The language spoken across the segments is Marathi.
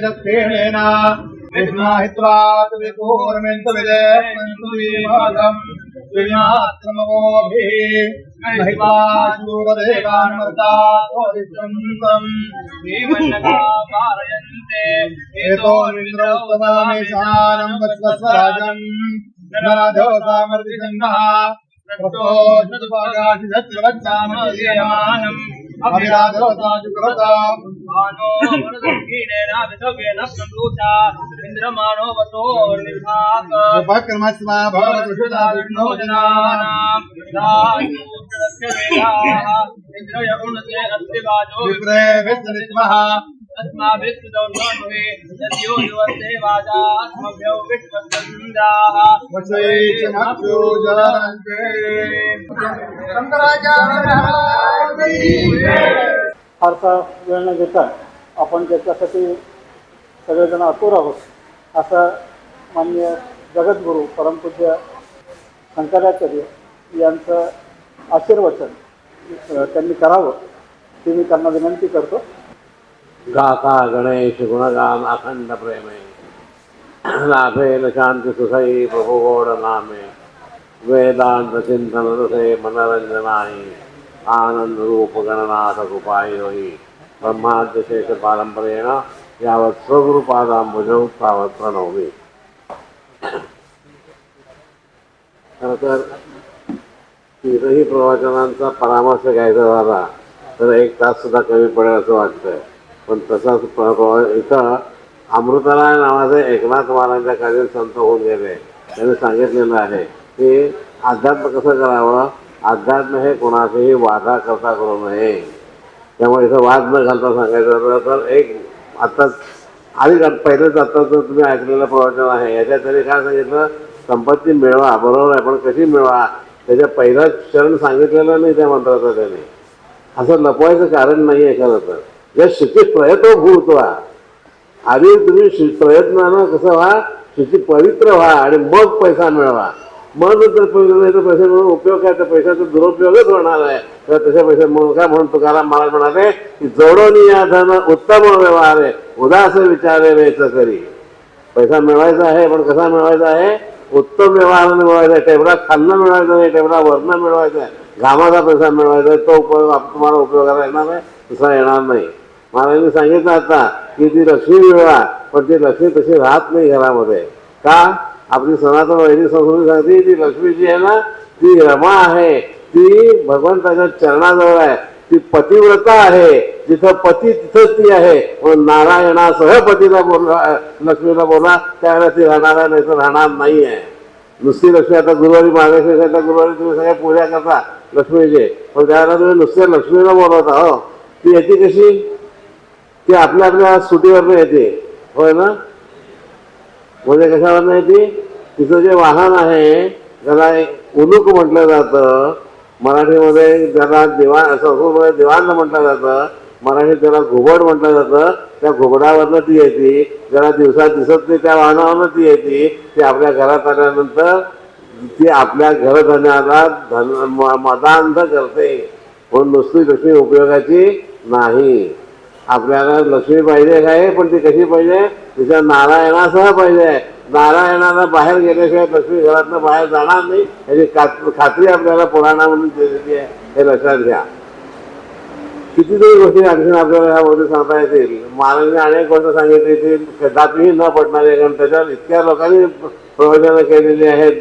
ദക്ഷേണേന വിഷ്ണാഹിത്വാത് വികൂർമിന്തു വിദേഹന്തു വിവാദം വിനാത്രമവോഭി ൂപദേവാനുമൃതാന്തം ഭീമന്നകാരയന്തേ ഏതോ ഇന്ദ്രോത്തമേശാനം വസ്വസ്വരാജം നരാധോ സാമർദ്ദിജന്മ പ്രസോജതുപാകാശിതത്രവച്ചാമ नराधो इन्द्रमाणो वसोर्निर्भाग उपक्रमस्व विष्णो जनानाम् इन्द्रयगुणते अस्ति वाजो विप्रे विस्तरित्मः अस्माभिस्तुतौर्णवे यद्यो युवते वाजास्मभ्यो विश्वसन्दाः वशैचमक्षुजनन्ते फारसा वेळ न घेता आपण त्याच्यासाठी सगळेजण आतुर आहोत असं मान्य जगद्गुरू परमपूज्य शंकराचार्य यांचं आशीर्वचन त्यांनी करावं ती मी त्यांना विनंती करतो. गाता गणेश गुणगान अखंड प्रेमे। नाथेन शांती सुखई प्रभु गोड नामे। वेदांत चिंतन रसे मनरंजनाई आनंद रूप गणनाथ कृपाई होई ब्रह्माद्य शेष पारंपरेण यावत स्वगुरुपादांबुजौ तावत प्रणवमी खरं तर तीनही प्रवचनांचा परामर्श घ्यायचा झाला तर एक तास सुद्धा कमी पडेल असं वाटतंय. पण तसाच इथं अमृतराय नावाचे एकनाथ महाराजांच्या खाली संत होऊन गेले. त्यांनी सांगितलेलं आहे की अध्यात्म कसं करावं? अध्यात्म हे कोणाचेही वादा करता करू नये. त्यामुळे इथं वाद न घालता सांगायचं तर एक आत्ताच आधी पहिलेच आता जो तुम्ही ऐकलेलं प्रवचन आहे. याच्यात तरी काय सांगितलं? संपत्ती मिळवा बरोबर आहे पण कशी मिळवा? त्याच्या पहिलाच चरण सांगितलेलं नाही त्या मंत्राचं त्याने. असं लपवायचं कारण नाही आहे खरं तर. या शुची प्रयत्न भूतवा आधी तुम्ही प्रयत्नानं कसं व्हा शुची पवित्र व्हा आणि मग पैसा मिळवा. मग जर पैसे पैसे मिळून उपयोग काय? तर पैशाचा दुरुपयोगच होणार आहे तर तसे पैसे म्हणून काय म्हणून तुकाराम महाराज म्हणाले की जोडोनी या धन उत्तम व्यवहार आहे उदास विचारे वेच करी. पैसा मिळवायचा आहे पण कसा मिळवायचा आहे? उत्तम व्यवहाराने मिळवायचा आहे. टेबला खाल्लं मिळवायचं आहे टेबला वरनं मिळवायचं आहे. घामाचा पैसा मिळवायचा आहे तो उपयोग तुम्हाला उपयोगाला येणार आहे तसा येणार नाही. महाराजांनी सांगितलं आता की ती लक्ष्मी मिळवा पण ती लक्ष्मी तशी राहत नाही घरामध्ये. का? आपली सनातन वैदिक संस्कृती सांगते ती लक्ष्मी जी आहे ना ती रमा आहे. ती भगवंताच्या चरणाजवळ आहे. ती पतिव्रता आहे. जिथं पती तिथंच ती आहे. म्हणून नारायणासह पतीला बोलला लक्ष्मीला बोला त्यावेळेला ती राहणार आहे नाही तर राहणार नाही आहे नुसती लक्ष्मी आता गुरुवारी मार्गशीर्षाच्या गुरुवारी तुम्ही सगळ्या पूजा करता लक्ष्मीचे. पण त्यावेळेला तुम्ही नुसत्या लक्ष्मीला बोलवता हो. ती येते कशी? ती आपल्या आपल्या सुटीवरनं येते. होय ना? म्हणजे कशावरनं येते तिचं जे वाहन आहे त्याला उलूक म्हटलं जातं मराठीमध्ये त्याला दिवा संस्कृतमध्ये दिवाण म्हटलं जातं मराठीत त्याला घुबड म्हटलं जातं त्या घुबडावरनं ती येते. ज्याला दिवसात दिसत नाही त्या वाहनावरनं ती येते. ती आपल्या घरात आल्यानंतर ती आपल्या घरधन्याला धन मदांध करते. पण नुसती लक्ष्मी उपयोगाची नाही. आपल्याला लक्ष्मी पाहिजे काय? पण ती कशी पाहिजे? तिच्या नारायणासह पाहिजे. नारायणाला बाहेर गेल्याशिवाय लक्ष्मी घरातनं बाहेर जाणार नाही. याची खात्री आपल्याला पुराणामधून दिलेली आहे. हे लक्षात घ्या. कितीतरी गोष्टी आणखीन आपल्याला यामध्ये सांगता येतील. महाराजांनी अनेक गोष्ट सांगितली ती कदापिही न पडणारी आहे. कारण त्याच्यावर इतक्या लोकांनी प्रवचनं केलेली आहेत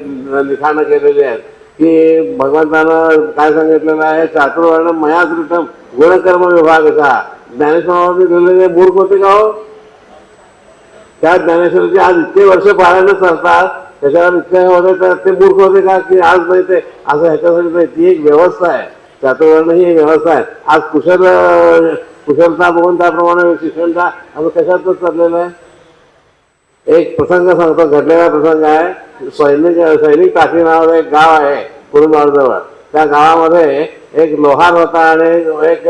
लिखाणं केलेली आहेत. की भगवंतानं काय सांगितलेलं आहे? चातुर्वर्ण मयासृतम गुणकर्म विभागाचा ज्ञानेश्वरांनी लिहिलेले मूर्ख होते का हो त्या ज्ञानेश्वराचे आज इतके वर्ष पारायण चालतात त्याच्यावर इतके होते तर ते मूर्ख होते का? की आज नाही ते असं ह्याच्यासाठी नाही ती एक व्यवस्था आहे. चातुर्वर्ण ही एक व्यवस्था आहे. आज कुशल कुशलता बघून त्याप्रमाणे शिक्षणता असं कशातच चाललेलं आहे. एक प्रसंग सांगतो घडलेला प्रसंग आहे. सैनिक सैनिक टाकी नावाचं एक गाव आहे कुरुंदवाडजवळ. त्या गावामध्ये एक लोहार होता आणि एक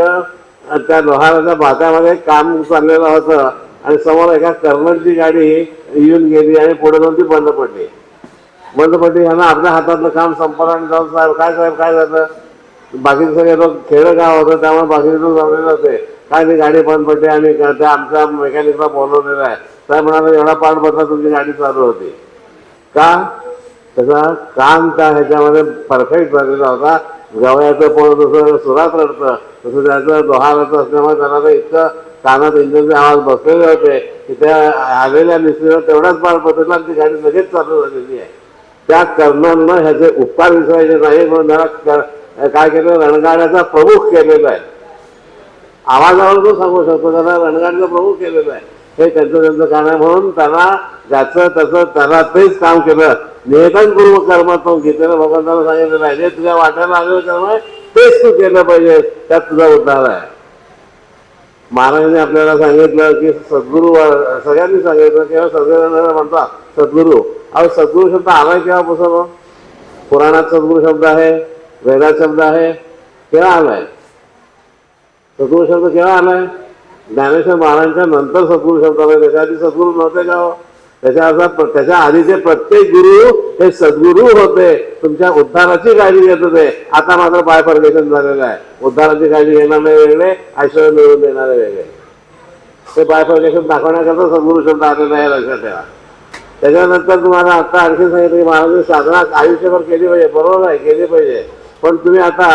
त्या लोहाराच्या भातामध्ये काम चाललेलं होतं. आणि समोर एका कर्नलची गाडी येऊन गेली आणि पुढे जाऊन ती बंद पडली. बंद पडली ह्यांना आपल्या हातातलं काम संपलं आणि जाऊन साहेब काय साहेब काय झालं? बाकीचे सगळे लोक खेळ गाव होतं त्यामुळे बाकीचे लोक जमलेले होते. काय ती गाडी बंद पडली आणि त्या आमच्या मेकॅनिकला बोलवलेलं आहे. साहेब म्हणाले एवढा पाठ बसला तुमची गाडी चालू होती. का? त्याचा काम त्या ह्याच्यामध्ये परफेक्ट झालेला होता. गवयाचं पोळ जसं सुरात रडतं तसं त्याचं दोहाराचं असल्यामुळे त्याला ते इतकं कानात इंजिनचे आवाज बसलेले होते की त्या आलेल्या निश्चित तेवढाच पार बदलला आणि ती गाडी लगेच चालू झालेली आहे. त्या कर्णांना ह्याचे उपकार विसरायचे नाही म्हणून त्याला काय केलं? रणगाड्याचा प्रमुख केलेला आहे. आवाजावर तो सांगू शकतो त्याला रणगाडीचा प्रमुख केलेला आहे. हे त्यांचं त्यांचं काम आहे म्हणून त्यांना ज्याचं त्याचं त्याला तेच काम केलं. नियतन कर्म तो गीतेनं भगवंताला सांगितलेलं आहे जे तुझ्या वाट्याला आलेलं कर्म आहे तेच तू केलं पाहिजे. त्यात तुझा उद्धार आहे. महाराजांनी आपल्याला सांगितलं की सद्गुरू सगळ्यांनी सांगितलं किंवा सगळ्यांना म्हणतात सद्गुरू. अहो सद्गुरू शब्द आलाय केव्हापासून पुराणात सद्गुरू शब्द आहे वेदात शब्द आहे केव्हा आलाय सद्गुरू शब्द केव्हा आलाय ज्ञानेश्वर महाराजांच्या नंतर सद्गुरू शब्द आले त्याच्या आधी सद्गुरू नव्हते का त्याच्या अर्थात त्याच्या आधीचे प्रत्येक गुरु हे सद्गुरू होते. तुमच्या उद्धाराची काळजी घेत होते. आता मात्र बायफर्गेशन झालेलं आहे. उद्धाराची काळजी घेणारे वेगळे ऐश्वर मिळवून देणारे वेगळे. ते बायफर्गेशन दाखवण्याकरता सद्गुरू शब्द आलेला आहे लक्षात ठेवा. त्याच्यानंतर तुम्हाला आता आणखी सांगितलं की महाराज साधना आयुष्यभर केली पाहिजे. बरोबर आहे केली पाहिजे. पण तुम्ही आता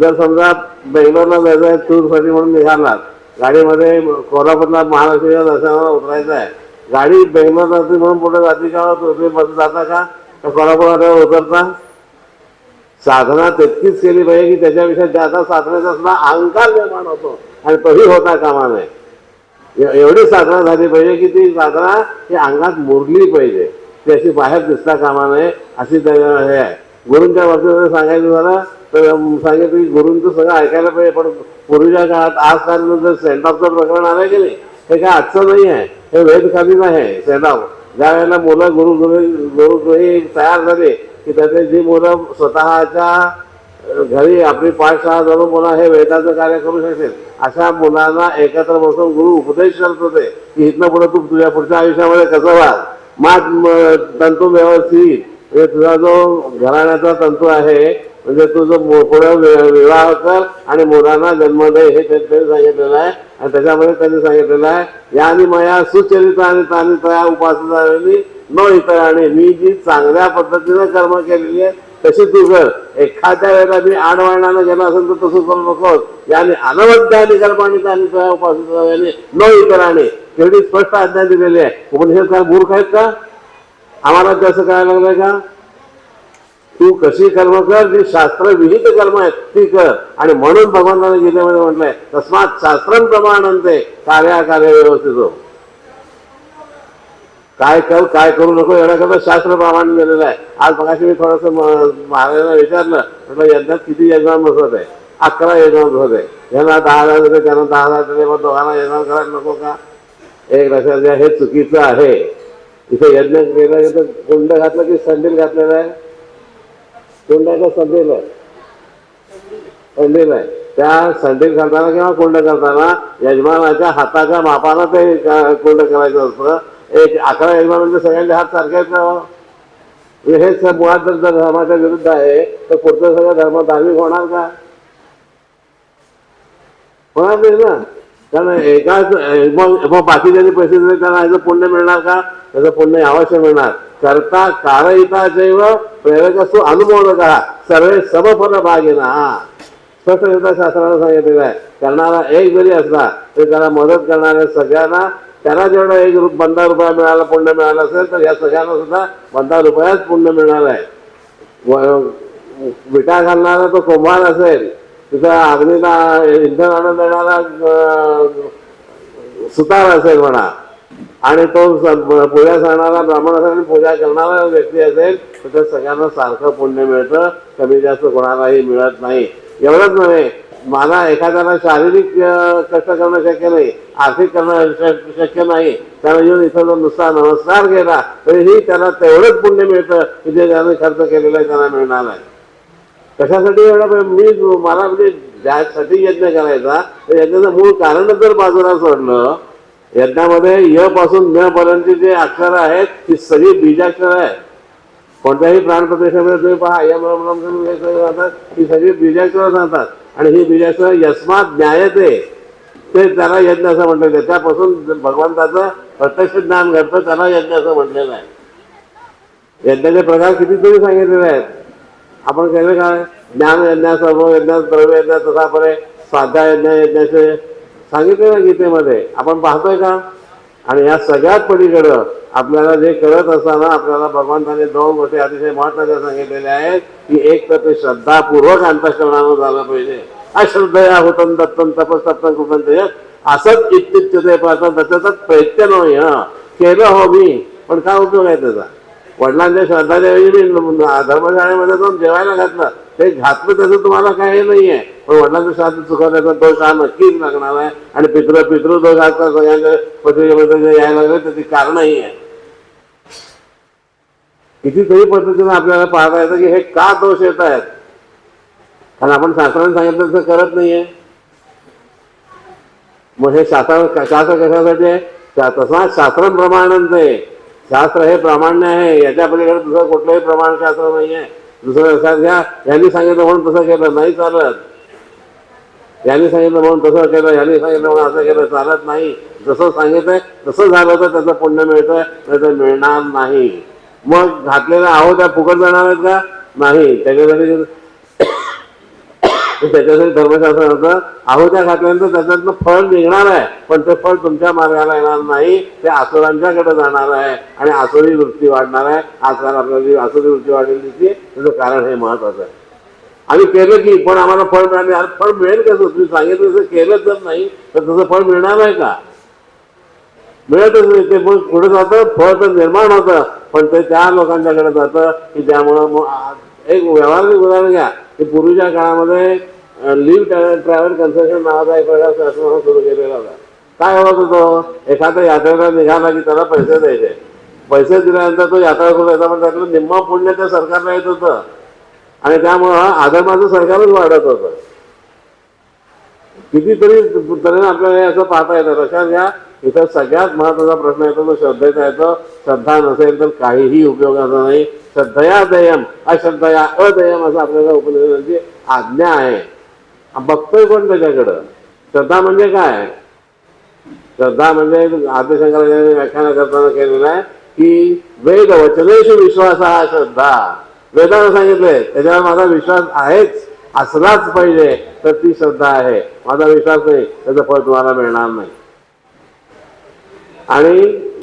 जर समजा बेंगलोरला जायचं आहे टूरसाठी म्हणून निघालात गाडीमध्ये कोल्हापूरला महालक्ष्मीच्या दर्शनाला उतरायचं आहे. गाडी बेंगलोर जाते म्हणून पुढे जाते का तुम्ही बस जाता का? का कोल्हापूरला उतरता? साधना तितकीच केली पाहिजे की त्याच्याविषयी जास्त साधण्याचा सुद्धा अहंकार निर्माण होतो. आणि तोही होता कामा नये एवढी साधना झाली पाहिजे की ती साधना ही अंगात मुरली पाहिजे. ती अशी बाहेर दिसता कामा नये अशी त्या- हे आहे. गुरूंच्या बाबतीमध्ये सांगायचं झालं तर सांगितलं की गुरूंचं सगळं ऐकायला पाहिजे पण पूर्वीच्या काळात आज चाललं सेंड प्रकरण आलं की नाही हे काय आजचं नाही आहे हे वेदकालीन आहे सेंड ज्या वेळेला मुलं गुरु गुरु गुरुगृही तयार झाले की त्याचे जी मुलं स्वतःच्या घरी आपली पाठशाळा जाऊन मुलं हे वेदाचं कार्य करू शकतील अशा मुलांना एकत्र बसून गुरु उपदेश करत होते की इथनं पुढे तू तुझ्या पुढच्या आयुष्यामध्ये कसं व्हाल मात तंतू व्यवस्थित म्हणजे तुझा जो घराण्याचा तंतू आहे म्हणजे तुझं जो पुढे विवाह कर आणि मुलांना जन्म दे हे ते- त्यांनी सांगितलेलं आहे. आणि त्याच्यामध्ये त्यांनी सांगितलेलं आहे यानी माया मया सुचरित आणि तानी तया उपासना न इतर आणि मी जी चांगल्या पद्धतीने कर्म केलेली आहे तशी तू कर. एखाद्या वेळेला मी आडवाणानं गेला असेल तर तसं करू नकोस. याने अनवद्यानी कर्माने आणि तया उपासना न इतर आणि एवढी स्पष्ट आज्ञा दिलेली आहे. उपनिषद काय मूर्ख आहेत का? आम्हाला कसं करायला लागलंय का? तू कशी कर्म कर जी शास्त्र विहित कर्म आहेत ती कर. आणि म्हणून भगवंताने गीतेमध्ये म्हटलंय तस्मात शास्त्रम प्रमाणंते कार्याकार्य व्यवस्थित. हो काय कर काय करू नको एवढ्याकरता शास्त्र प्रमाण दिलेलं आहे. आज मगाशी मी थोडस महाराजांना विचारलं म्हटलं यज्ञात किती यजमान बसत आहे? अकरा यजमान बसत आहे. यांना दहा हजार दिले त्यांना दहा हजार दिले मग दोघांना यजमान करायला नको का? एक लक्षात घ्या हे चुकीचं आहे. इथे यज्ञ केलं तर कुंड घातलं की संडील घातलेलं आहे. कुंडाचा संडेल आहे संडेल आहे त्या संडेल करताना किंवा कोंड करताना यजमानाच्या हाताच्या मापानं ते कोंड कुंड करायचं असतं. एक अकरा यजमान म्हणजे सगळ्यांचे हात सारखे आहेत ना हो. हे. मुळात जर धर्माच्या विरुद्ध आहे तर पुढचं सगळं धर्म धार्मिक होणार का? होणार नाही ना. कारण एकाच मग मग बाकीच्यांनी पैसे दिले त्यांना ह्याचं पुण्य मिळणार का? त्याचं पुण्य अवश्य मिळणार. करता कारयिता जैव प्रेरक असतो अनुभव का सर्वे समफल भागेना हा स्पष्टरित्या सांगितलेलं आहे करणारा एक जरी असला तरी त्याला मदत करणाऱ्या सगळ्यांना त्याला जेवढा एक रु- बंदा रुपया मिळाला पुण्य मिळाला असेल तर या सगळ्यांना सुद्धा पंधरा रुपयाच पुण्य मिळणार आहे. विटा घालणारा तो कोंभार असेल तिथं अग्नीला इंधन आणून देणारा सुतार असेल म्हणा आणि तो पूजा सांगणारा ब्राह्मण असेल आणि पूजा करणारा व्यक्ती असेल तर त्या सगळ्यांना सारखं पुण्य मिळतं. कमी जास्त कोणालाही मिळत नाही. एवढंच नव्हे मला एखाद्याला शारीरिक कष्ट करणं शक्य नाही आर्थिक करणं शक्य नाही त्याला येऊन इथं जर नुसता नमस्कार केला तरीही त्याला तेवढंच पुण्य मिळतं की जे त्याने खर्च केलेला आहे त्यांना मिळणार आहे कशासाठी एवढा मी मला म्हणजे ज्यासाठी यज्ञ करायचा तर यज्ञाचं मूळ कारण जर बाजूला सोडलं यज्ञामध्ये य पासून न पर्यंतची जे अक्षर आहेत ती सगळी बीजाक्षर आहेत. कोणत्याही प्राणप्रदेशामध्ये तुम्ही पहा यम रम राहतात ही सगळी बीजाक्षर राहतात आणि ही बीजाक्षर यस्मात ज्ञायते. ते त्याला यज्ञ असं म्हटलेलं आहे. त्यापासून भगवंताचं प्रत्यक्ष ज्ञान घडतं त्याला यज्ञ असं म्हटलेलं आहे. यज्ञाचे प्रकार कितीतरी सांगितलेले आहेत? आपण केले काय? ज्ञान यज्ञ सर्व यज्ञ द्रव्य यज्ञ तसा परे स्वाध्याय यज्ञ यज्ञाचे सांगितले ना गीतेमध्ये. आपण पाहतोय का? आणि या सगळ्यात पलीकडं आपल्याला जे करत असताना आपल्याला भगवंताने दोन गोष्टी अतिशय महत्त्वाच्या सांगितलेल्या आहेत की एक तर ते श्रद्धापूर्वक अंतःकरणानं झालं पाहिजे. अश्रद्धया होतं दत्तन तपस्तप्तन कृपन असंच इत्युच्यते पाहतात त्याच्यातच प्रयत्न नाही हा केलं हो मी पण काय उपयोग आहे त्याचा? वडिलांच्या श्रद्धाच्या वेळी मी धर्मशाळेमध्ये जाऊन जेवायला घातलं. ते घातलं त्याचं तुम्हाला काही नाही आहे पण वडिलांचं श्राद्ध चुकवण्याचा दोष हा नक्कीच लागणार आहे. आणि पितृ पितृ पितृदोष आता सगळ्यांच्या पत्रिकेमध्ये जे यायला लागले त्याची कारणही आहे. कितीतरी पद्धतीने आपल्याला पाहता येतं की हे का दोष येत आहेत? कारण आपण शास्त्राने सांगितलं तसं करत नाहीये. मग हे शास्त्र शास्त्र कशासाठी आहे? तसा शास्त्र प्रमाणांत आहे. शास्त्र हे प्रामाण्य आहे. याच्या पलीकडे दुसरं कुठलंही प्रमाण शास्त्र नाही आहे दुसरं लक्षात घ्या. यांनी सांगितलं म्हणून तसं केलं. नाही चालत. यांनी सांगितलं म्हणून तसं केलं. यांनी सांगितलं म्हणून असं केलं. चालत नाही. जसं सांगितलंय तसं झालं तर त्याचं पुण्य मिळतंय. नाही तर मिळणार नाही. मग घातलेलं आहो त्या फुकट जाणार आहेत का? नाही. त्याच्यासाठी त्याच्यासाठी धर्मशास्त्र होतं आहुत्या घातल्यानंतर त्याच्यातनं फळ निघणार आहे. पण ते फळ तुमच्या मार्गाला येणार नाही. ते आसुरांच्याकडे जाणार आहे. आणि आसुरी वृत्ती वाढणार आहे. आजकाल आपल्याला आसुरी वृत्ती वाढलेली दिसते त्याचं कारण हे महत्वाचं आहे. आम्ही केलं की पण आम्हाला फळ मिळाले. अरे फळ मिळेल कसं तुम्ही सांगितलं तसं केलं जर नाही तर तसं फळ मिळणार आहे का? मिळतच नाही. ते मग पुढे जातं फळ तर निर्माण होतं. पण ते त्या लोकांच्याकडे जातं की त्यामुळं मग एक व्यवहार उदाहरण घ्या. की पूर्वीच्या काळामध्ये लिव्ह ट्रॅव्हल कन्सेशन नावाचा एक प्रकार शासनानं सुरू केलेला होता. काय होत होतो? एखाद्या यात्रेला निघाला की त्याला पैसे द्यायचे. पैसे दिल्यानंतर तो यात्रा करू यायचा पण त्यातलं निम्म पुण्य त्या सरकारला येत होतं. आणि त्यामुळं आदरमाचं सरकारच वाढत होतं. कितीतरी तऱ्हेने आपल्याला असं पाहता येतं. लक्षात घ्या इथं सगळ्यात महत्त्वाचा प्रश्न येतो तो श्रद्धेचा येतो. श्रद्धा नसेल तर काहीही उपयोगाचा नाही. श्रद्धया दयम अश्रद्धया अदयम असं आपल्याला उपनिषदांची आज्ञा आहे. बघतोय कोण त्याच्याकडं? श्रद्धा म्हणजे काय? श्रद्धा म्हणजे आदिशंकराचार्य व्याख्यान करताना केलेलं आहे की वेद वचनेश विश्वास हा श्रद्धा. वेदानं सांगितलंय त्याच्यावर माझा विश्वास आहेच असलाच पाहिजे तर ती श्रद्धा आहे. माझा विश्वास नाही त्याचं फळ तुम्हाला मिळणार नाही. आणि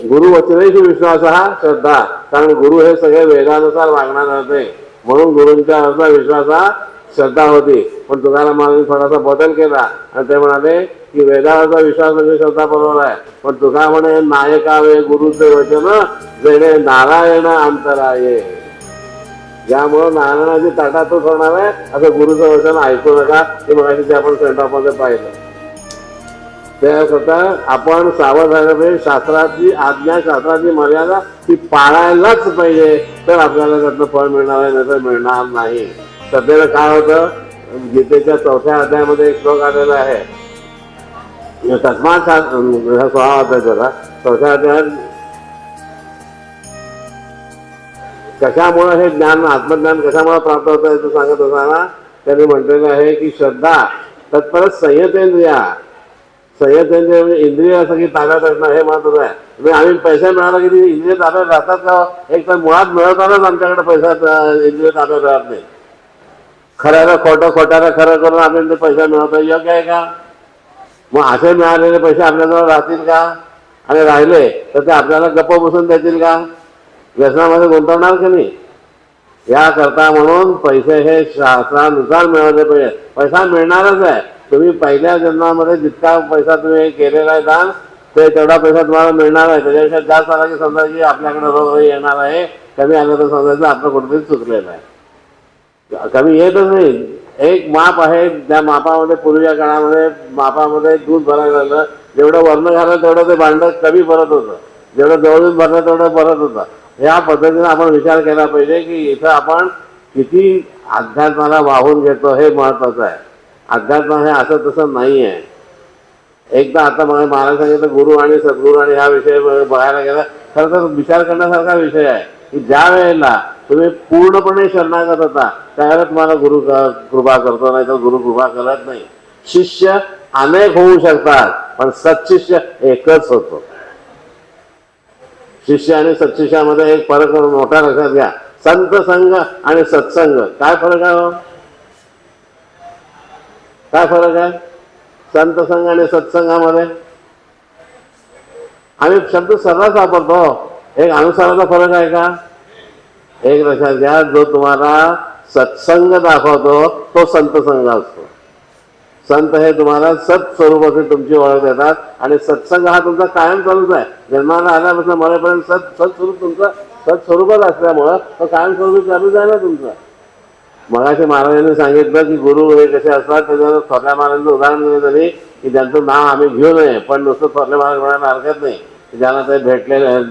गुरु वचनेश विश्वास हा श्रद्धा. कारण गुरु हे सगळे वेदानुसार वागणार होते म्हणून गुरुंच्या अर्धा विश्वास हा श्रद्धा होती. पण तुकाराम महाराजांनी थोडासा बदल केला. आणि ते म्हणाले की वेदावरचा विश्वास म्हणजे श्रद्धा बरोबर आहे. पण तुका म्हणे नायका वे गुरुचे वचन जेणे नारायण अंतराये. ज्यामुळं नारायणाची ताटातच होणार आहे असं गुरुचं वचन ऐकू नका. ते मग ते आपण सेंटॉपमध्ये पाहिलं. त्याकरता आपण सावध राहिलं पाहिजे शास्त्राची आज्ञा शास्त्राची मर्यादा ती पाळायलाच पाहिजे. तर आपल्याला त्यातलं फळ मिळणार आहे नाही तर मिळणार नाही. सध्याला काय होतं? गीतेच्या चौथ्या अध्यायामध्ये एक श्लोक आलेला आहे. तस्मात शा- हा सोळा चौथ्या अध्यायात कशामुळं हे ज्ञान आत्मज्ञान कशामुळे प्राप्त होतं याचं सांगत असताना त्यांनी म्हटलेलं आहे की श्रद्धा तत्परत संयतेंद्रिया. संयतेंद्रिय इंद्रिय सगळी ताब्यात असणं हे महत्वाचं आहे. म्हणजे आम्ही पैसे मिळाला की इंद्रिय ताब्यात राहतात का? एक तर मुळात मिळवतानाच आमच्याकडे पैसा इंद्रिय ताब्यात राहत नाही. खऱ्याला खोटं खोट्याला खरं करून आपल्याला ते पैसा मिळवतो योग्य आहे का? मग असे मिळालेले पैसे आपल्याजवळ राहतील का? आणि राहिले तर ते आपल्याला गप्प बसून देतील का? व्यसनामध्ये गुंतवणार का नाही? याकरता म्हणून पैसे हे शास्त्रानुसार मिळवले पाहिजे. पैसा मिळणारच आहे. तुम्ही पहिल्या जन्मामध्ये जितका पैसा तुम्ही केलेला आहे दान ते तेवढा पैसा तुम्हाला मिळणार आहे. त्याच्यापेक्षा जास्त आला की समजा की आपल्याकडे रोग येणार आहे. कमी आलं तर समजायचं आपलं कुठेतरी चुकलेलं आहे. कमी येतच नाही. एक माप आहे त्या मापामध्ये पूर्वीच्या काळामध्ये मापामध्ये दूध भरायला लागलं. जेवढं वर्ण घालं तेवढं ते भांडं कमी भरत होतं. जेवढं जवळून भरलं तेवढं भरत होतं. या पद्धतीने आपण विचार केला पाहिजे की इथं आपण किती अध्यात्माला वाहून घेतो हे महत्वाचं आहे. अध्यात्म हे असं तसं नाही आहे एकदा आता मला महाराज सांगितलं गुरु आणि सद्गुरू आणि हा विषय बघायला गेला खरं तर विचार करण्यासारखा विषय आहे. की ज्या वेळेला तुम्ही पूर्णपणे शरणागत होता त्यावेळेला तुम्हाला गुरु कृपा करतो नाही तर गुरु कृपा करत नाही. शिष्य अनेक होऊ शकतात पण सत्शिष्य एकच होतो. शिष्य आणि सत्शिष्यामध्ये एक फरक मोठा लक्षात घ्या. संत संघ आणि सत्संग काय फरक आहे हो? काय फरक आहे? संत संघ आणि सत्संगामध्ये? आम्ही शब्द सर्रास वापरतो. एक अनुसाराचा फरक आहे का? एक लक्षात घ्या जो तुम्हाला सत्संग दाखवतो तो संत संघ असतो. संत हे तुम्हाला सत्स्वरूपाचे तुमची ओळख देतात आणि सत्संग हा तुमचा कायम चालूच आहे. जन्माला आल्यापासून मरेपर्यंत सत सत्स्वरूप तुमचं सत्स्वरूपच असल्यामुळं तो कायम स्वरूपी चालूच आहे ना तुमचं. मगाशी महाराजांनी सांगितलं की गुरु हे कसे असतात त्याच्यावर थोरल्या महाराजांचं उदाहरण दिलं तरी की त्यांचं नाव आम्ही घेऊ नये पण नुसतं थोरले महाराज म्हणायला हरकत नाही. ज्यांना ते भेटलेले आहेत.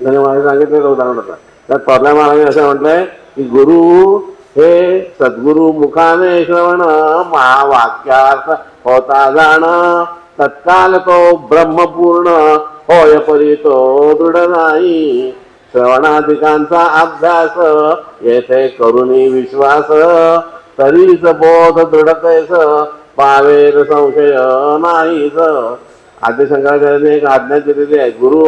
महाराज मला सांगितलेलं उदाहरण होतं तर थोरल्या महाराजांनी असं म्हटलंय की गुरु हे सद्गुरु मुखाने श्रवण महावाक्यार्थ होता जाण. तत्काल तो ब्रह्मपूर्ण होय परी तो दृढ नाही. श्रवणाधिकांचा अभ्यास येथे करुणी विश्वास तरीच बोध दृढतेस पावेर संशय नाहीच. आद्य शंकराचार्यांनी एक आज्ञा दिलेली आहे गुरु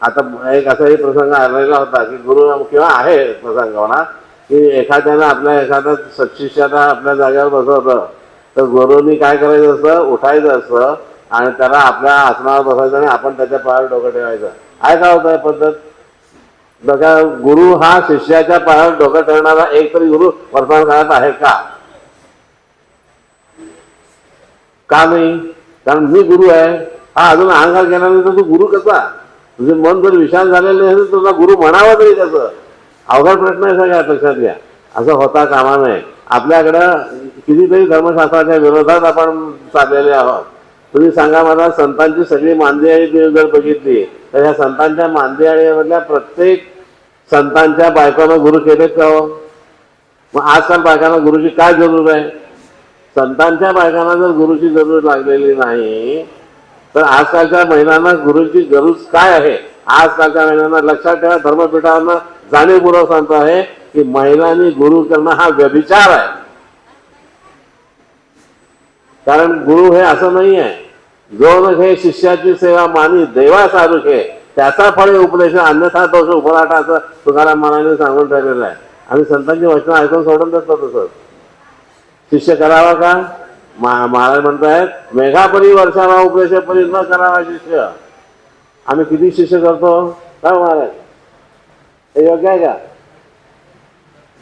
आता एक असाही प्रसंग आलेला होता की गुरु किंवा आहे प्रसंग म्हणा की एखाद्यानं आपल्या एखाद्या सत्शिष्याला आपल्या जागेवर बसवतं तर गुरुनी काय करायचं असतं? उठायचं असतं आणि त्याला आपल्या आसनावर बसायचं आणि आपण त्याच्या पायावर डोकं ठेवायचं. आहे का होतं पद्धत? बघा गुरु हा शिष्याच्या पायावर डोकं ठरणारा एक तरी गुरु वर्तमान काळात आहे का? का नाही? कारण मी गुरु आहे. हा अजून अहंकार तर तू गुरु कसा? तुझे मन जर विशाल झालेले असेल तर तुझा गुरु म्हणावा तरी कसं? अवघड प्रश्न आहे सगळ्या लक्षात घ्या. असं होता कामा नये. आपल्याकडं कितीतरी धर्मशास्त्राच्या विरोधात आपण चाललेले आहोत. तुम्ही सांगा मला संतांची सगळी मांदियाळी जर बघितली तर ह्या संतांच्या मांदियाळीमधल्या प्रत्येक संतांच्या बायकांना गुरु केलेत का हो? मग आजकाल बायकांना गुरुची काय जरूर आहे? संतांच्या बायकांना जर गुरुची जरूर लागलेली नाही तर आजकालच्या महिलांना गुरुची गरज काय आहे? आजकालच्या महिलांना लक्षात ठेवा धर्मपीठांना जाणीवपूर्वक सांगतो आहे की महिलांनी गुरु करणं हा व्यभिचार आहे. कारण गुरु हे असं नाही आहे. जो हे शिष्याची सेवा मानी देवा सारुखे त्याचा फळे उपदेश. अन्यथा दोष उपराटा असं तुकाराम महाराजांनी सांगून ठेवलेलं आहे. आम्ही संतांची वचनं ऐकून सोडून देतो तसं शिष्य करावा का? महाराज म्हणतायत मेघापरी वर्षाला उपदेश परी न करावा शिष्य. आम्ही किती शिष्य करतो? का महाराज? हे योग्य आहे का?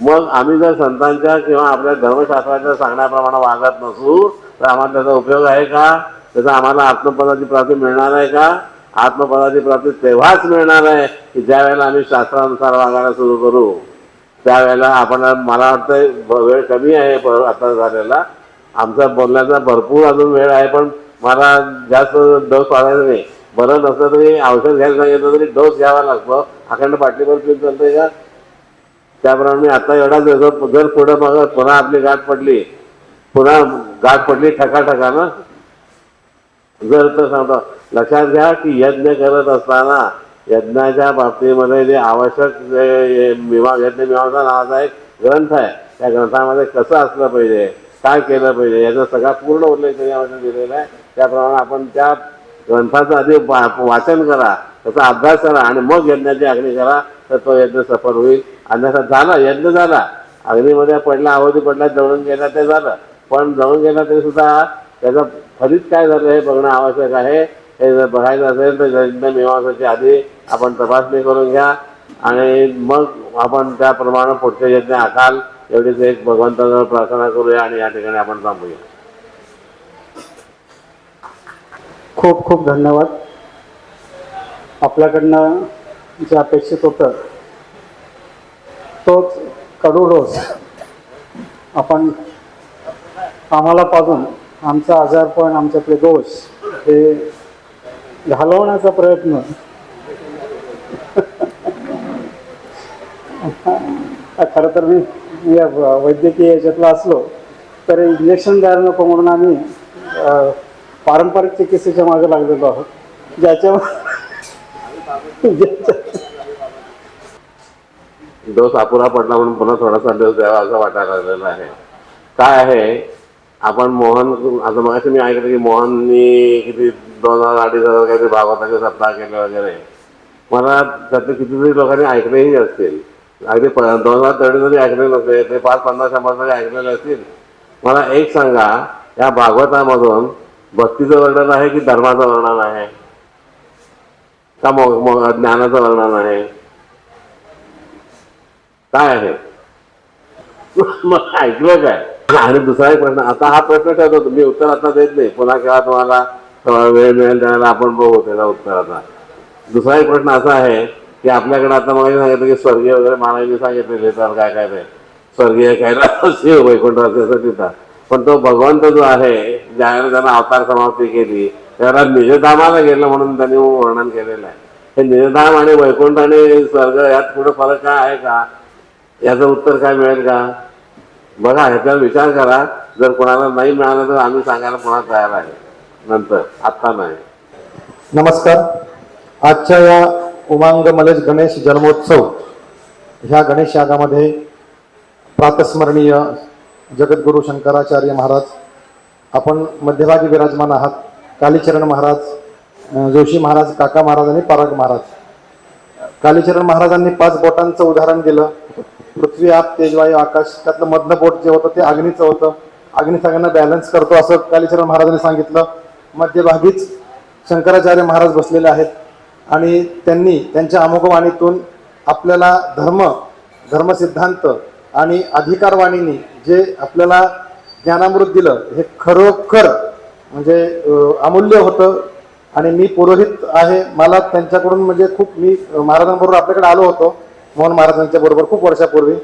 मग आम्ही जर संतांच्या किंवा आपल्या धर्मशास्त्राच्या सांगण्याप्रमाणे वागत नसू तर आम्हाला त्याचा उपयोग आहे का? त्याचा आम्हाला आत्मपदाची प्राप्ती मिळणार आहे का? आत्मपदाची प्राप्ती तेव्हाच मिळणार आहे की ज्या वेळेला आम्ही शास्त्रानुसार वागायला सुरू करू. त्यावेळेला आपण मला वाटतं ब- वेळ कमी आहे आता झालेला. आमचा बोलण्याचा भरपूर अजून वेळ आहे पण मला जास्त डोस वाढायचा नाही. बरं नसलं तरी औषध घ्यायला सांगितलं तरी डोस घ्यावा लागतो. अखंड बाटलीवर चालतं चालतंय का? त्याप्रमाणे मी आता एवढा जर जर पुढं मग पुन्हा आपली गाठ पडली पुन्हा गाठ पडली ठका ठका ना जर तर सांगतो लक्षात घ्या की यज्ञ करत असताना यज्ञाच्या बाबतीमध्ये जे आवश्यक मीमा यज्ञ मीमांसा नावाचा एक ग्रंथ आहे. त्या ग्रंथामध्ये कसं असलं पाहिजे काय केलं पाहिजे याचा सगळा पूर्ण उल्लेख त्याच्यामध्ये दिलेला आहे. त्याप्रमाणे आपण त्या ग्रंथाचं आधी वा- वाचन करा त्याचा अभ्यास करा आणि मग यज्ञाची अग्नी करा तर तो यज्ञ सफल होईल. अन्यथा झाला यज्ञ झाला. अग्नीमध्ये पडला अवधी पडला जळून गेला ते झालं. पण जळून गेला तरी सुद्धा त्याचं फलित काय झालं हे बघणं आवश्यक आहे. हे जर बघायचं असेल तर यज्ञ मीमांसाच्या आधी आपण तपासणी करून घ्या. आणि मग आपण त्याप्रमाणे पुढचे यज्ञ आखाल. एवढीच एक भगवंताजवळ प्रार्थना करूया आणि या ठिकाणी आपण थांबूया. खूप खूप धन्यवाद. आपल्याकडनं जे अपेक्षित होतं तोच कडू रोज आपण आम्हाला पाजून आमचा आजारपण आमच्यातले दोष हे घालवण्याचा प्रयत्न. खरं तर मी या वैद्यकीय याच्यातला असलो तर इंजेक्शन द्यायला नको म्हणून आम्ही पारंपरिक चिकित्सेच्या मागे लागलेलो आहोत. ज्याच्या ज्याच्या- डोस अपुरा पडला म्हणून पुन्हा थोडासा डोस द्यावा असं वाटायला लागलेलं आहे. काय आहे? आपण मोहन आता मग मी ऐकलं की मोहननी किती दोन हजार अडीच हजार काहीतरी भागवताचे सप्ताह केले वगैरे. मला त्यातले कितीतरी लोकांनी ऐकलेही असतील अगदी प दोन हजार तरी जरी ऐकले नसते ते पाच पन्नास शंभर जरी ऐकलेले असतील मला एक सांगा या भागवतामधून भक्तीचं वर्णन आहे की धर्माचं वर्णन आहे? का मो मो- ज्ञानाचं वर्णन आहे? काय आहे? मग ऐकलं काय? आणि दुसरा एक प्रश्न आता हा प्रश्न ठेवतो तुम्ही उत्तर आता देत नाही. पुन्हा केव्हा तुम्हाला थोडा वेळ मिळेल त्याला आपण बघू त्याचा उत्तराचा. दुसरा एक प्रश्न असा आहे की आपल्याकडे आता मग सांगितलं की स्वर्गीय वगैरे महाराजांनी सांगितले तर काय काय ते स्वर्गीय कैलास वैकुंठ तिथं पण तो भगवंत जो आहे ज्याने त्यांना अवतार समाप्ती केली त्याला निजधामाला गेलं म्हणून त्यांनी वर्णन केलेलं आहे. हे निजधाम आणि वैकुंठ आणि स्वर्ग यात कुठं फरक काय आहे का? याचं उत्तर काय मिळेल का? बघा ह्याच्यावर विचार करा. जर कोणाला नाही मिळालं तर आम्ही सांगायला पुन्हा तयार आहे? नंतर. आत्ता नाही. नमस्कार. आजच्या या उमांग मलेश गणेश जन्मोत्सव ह्या गणेश यागामध्ये प्रातस्मरणीय जगद्गुरू शंकराचार्य महाराज आपण मध्यभागी विराजमान आहात. कालीचरण महाराज जोशी महाराज काका महाराज आणि पराग महाराज. कालीचरण महाराजांनी पाच बोटांचं उदाहरण दिलं. पृथ्वी आप तेजवायू आकाश त्यातलं मधलं पोट जे होतं ते अग्नीचं होतं. अग्नी सगळ्यांना बॅलन्स करतो असं कालीचरण महाराजांनी सांगितलं. मध्यभागीच शंकराचार्य महाराज बसलेले आहेत. आणि त्यांनी त्यांच्या अमोघवाणीतून आपल्याला धर्म धर्मसिद्धांत आणि अधिकारवाणीने जे आपल्याला ज्ञानामृत दिलं हे खरोखर म्हणजे अमूल्य होतं. आणि मी पुरोहित आहे. मला त्यांच्याकडून म्हणजे खूप मी महाराजांबरोबर आपल्याकडे आलो होतो. मोहन महाराजांच्या बरोबर खूप वर्षापूर्वी.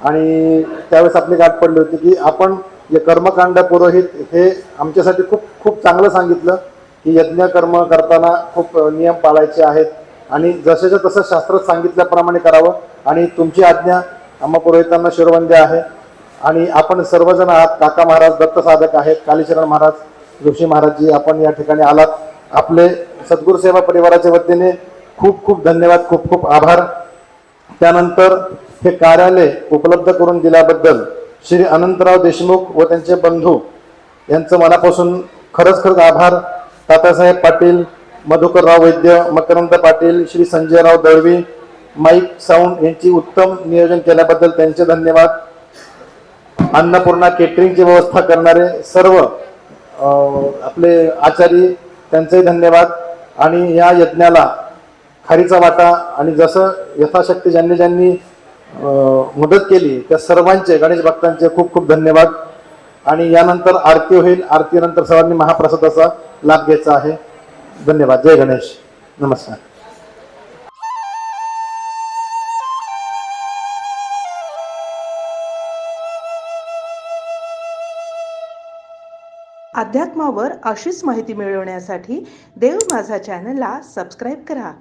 आणि त्यावेळेस आपली गाठ पडली होती की आपण जे कर्मकांड पुरोहित हे आमच्यासाठी खूप खूप चांगलं सांगितलं की यज्ञ कर्म करताना खूप नियम पाळायचे आहेत. आणि जसेच्या तसं शास्त्र सांगितल्याप्रमाणे करावं. आणि तुमची आज्ञा आम्हा पुरोहितांना शिरवंदी आहे. आणि आपण सर्वजण आहात. काका महाराज दत्त साधक आहेत. कालीचरण महाराज जोशी महाराजजी आपण या ठिकाणी आलात. आपले सद्गुरू सेवा परिवाराच्या वतीने खूप खूप धन्यवाद. खूप खूप आभार. त्यानंतर हे कार्यालय उपलब्ध करून दिल्याबद्दल श्री अनंतराव देशमुख व त्यांचे बंधू यांचं मनापासून खरंच खरंच आभार. तात्यासाहेब पाटील मधुकरराव वैद्य मकरंद पाटील श्री संजयराव दळवी माईक साऊंड यांची उत्तम नियोजन केल्याबद्दल त्यांचे धन्यवाद. अन्नपूर्णा केटरिंगची व्यवस्था करणारे सर्व आपले आचारी त्यांचेही धन्यवाद. आणि या यज्ञाला खारीचा वाटा आणि जसं यथाशक्ती ज्यांनी ज्यांनी मदत केली त्या सर्वांचे गणेश भक्तांचे खूप खूप धन्यवाद. आणि यानंतर आरती होईल. आरतीनंतर सर्वांनी महाप्रसादाचा लाभ घ्यायचा आहे. धन्यवाद. जय गणेश. नमस्कार. अध्यात्मावर अशीच माहिती मिळवण्यासाठी देव माझा चॅनलला सबस्क्राईब करा.